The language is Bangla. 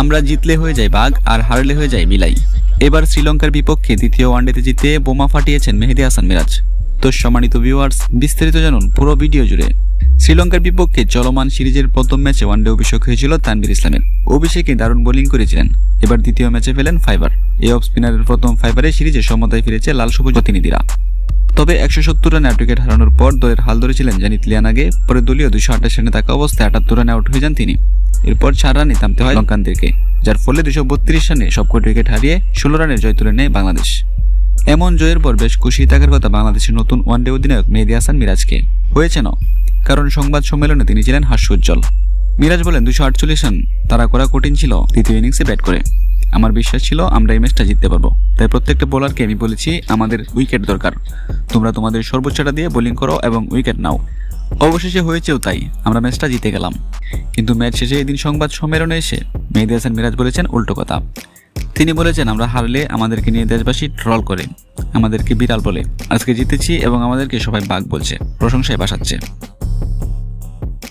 আমরা জিতলে হয়ে যায় বাঘ, আর হারলে হয়ে যায় বিলাই এবার শ্রীলঙ্কার বিপক্ষে দ্বিতীয় ওয়ানডেতে জিতে বোমা ফাটিয়েছেন মেহেদি হাসান মিরাজ। তো সম্মানিত ভিউয়ার্স বিস্তারিত জানুন পুরো ভিডিও জুড়ে। শ্রীলঙ্কার বিপক্ষে চলমান সিরিজের প্রথম ম্যাচে ওয়ানডে অভিষেক হয়েছিল তানবির ইসলামের। অভিষেকে দারুণ বোলিং করেছিলেন। এবার দ্বিতীয় ম্যাচে ফেলেন ফাইবার। এই অফ স্পিনারের প্রথম ফাইবারে সিরিজে সমতায় ফিরেছে লাল সবুজ প্রতিনিধিরা। তবে একশো সত্তর রানে আট উইকেট হারানোর পর দলের হাল ধরেছিলেন জানিত লিয়ানাগে পরে দলীয় দুশো আঠাশ রানে থাকা অবস্থায় আটাত্তর রানে আউট হয়ে যান তিনি। এরপর চার রানে থামতে হয় লঙ্কানদেরকে, যার ফলে দুশো বত্রিশ রানে সবকটি উইকেট হারিয়ে ষোলো রানের জয় তুলে নেয় বাংলাদেশ। এমন জয়ের পর বেশ খুশি থাকার কথা বাংলাদেশের নতুন ওয়ানডে অধিনায়ক মেহেদি হাসান মিরাজকে। হয়েছে না, কারণ সংবাদ সম্মেলনে তিনি ছিলেন হাস্য উজ্জ্বল মিরাজ বলেন দুশো আটচল্লিশ রান তারা করা কঠিন ছিল, দ্বিতীয় ইনিংসে ব্যাট করে। আমার বিশ্বাস ছিল আমরা এই ম্যাচটা জিততে পারব। তাই প্রত্যেকটা বোলারকে আমি বলেছি, আমাদের উইকেট দরকার। তোমরা তোমাদের সর্বোচ্চটা দিয়ে বোলিং করো এবং উইকেট নাও। অবশেষে হয়েছেও তাই, আমরা ম্যাচটা জিতে গেলাম। কিন্তু ম্যাচ শেষে এদিন সংবাদ সম্মেলনে এসে মেহেদি হাসান মিরাজ বলেছেন উল্টো কথা। তিনি বলেছেন, আমরা হারলে আমাদেরকে নিয়ে দেশবাসী ট্রল করে, আমাদেরকে বিড়াল বলে। আজকে জিতেছি এবং আমাদেরকে সবাই বাঘ বলছে, প্রশংসায় বাসাচ্ছে।